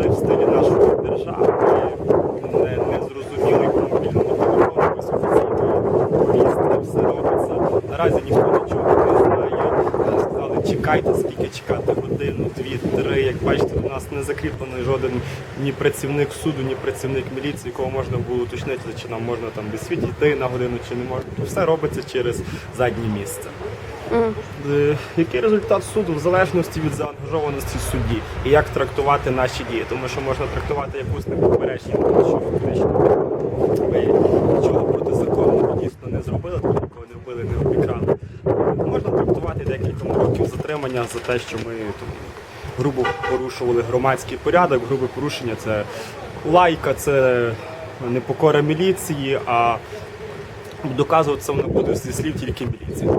Завжди, в стилі нашої держави, не, не зрозумілий по мобільному телефону, без все робиться. Наразі ніхто нічого не знає. Сказали, чекайте, скільки чекати годину, дві, три. Як бачите, у нас не закріплений жоден ні працівник суду, ні працівник міліції, якого можна було уточнити, чи нам можна там без йти на годину, чи не можна. Все робиться через заднє місце. Е, Який результат суду в залежності від заангажованості судді і як трактувати наші дії? Тому що можна трактувати як усне попередження, тому що фактично ми нічого протизаконного дійсно не зробили, тому нікого не вбили, не обікрали. Можна трактувати декілька років затримання за те, що ми там, грубо порушували громадський порядок. Грубе порушення це лайка, це непокора міліції. а Доказуватися воно буде зі слів тільки міліції.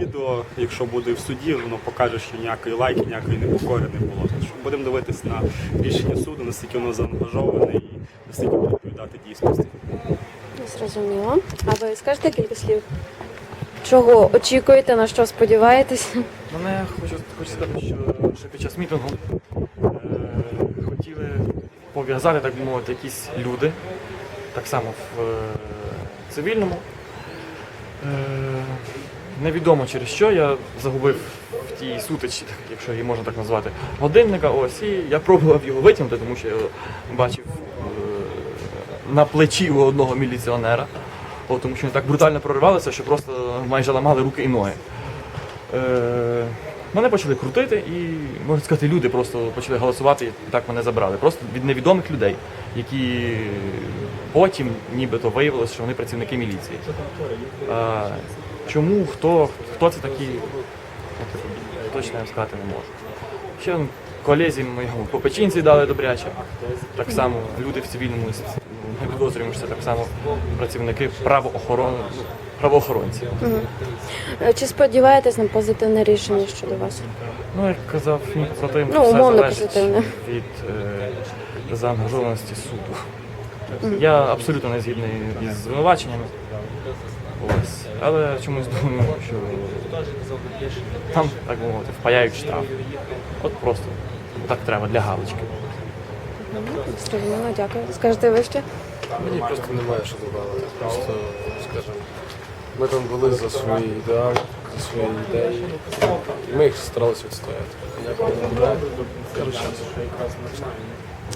Відео, якщо буде в суді, воно покаже, що ніякої лайки, ніякої непокори не було. Що будемо дивитися на рішення суду, наскільки воно заангажоване і наскільки буде відповідати дійсності. Зрозуміло. А ви скажете кілька слів? Чого очікуєте, на що сподіваєтесь? Мене хочу, хочу сказати, що ще під час мітингу е, хотіли пов'язати, так би мовити, якісь люди, так само в е, цивільному. Е, невідомо через що я загубив в тій сутичці, якщо її можна так назвати, годинника. Ось, і я пробував його витягнути, тому що я бачив е, на плечі у одного міліціонера. Тому що вони так брутально проривалися, що просто майже ламали руки і ноги. Е, мене почали крутити і, можна сказати, люди просто почали голосувати і так мене забрали. Просто від невідомих людей, які потім нібито виявилося, що вони працівники міліції. Чому, хто, хто це такі, точно я сказати не можу. Ще колезі моєму по печінці дали добряче. Так само люди в цивільному ну, не підозрюємо, що це так само працівники правоохорони, ну, правоохоронці. Е, Чи сподіваєтесь на позитивне рішення щодо вас? Ну, як казав мій противник, Ну, все залежить позитивне. від е, заангажованості суду. Я абсолютно не згідний із звинуваченнями. Ось. Але чомусь думаю, що там, так би мовити, впаяють штраф. От просто так треба для галочки. Зрозуміло, дякую. Скажете ви ще? Мені просто немає що додати. Просто, скажімо, ми там були за свої ідеали, за свої ідеї. Ми їх старалися відстояти. Як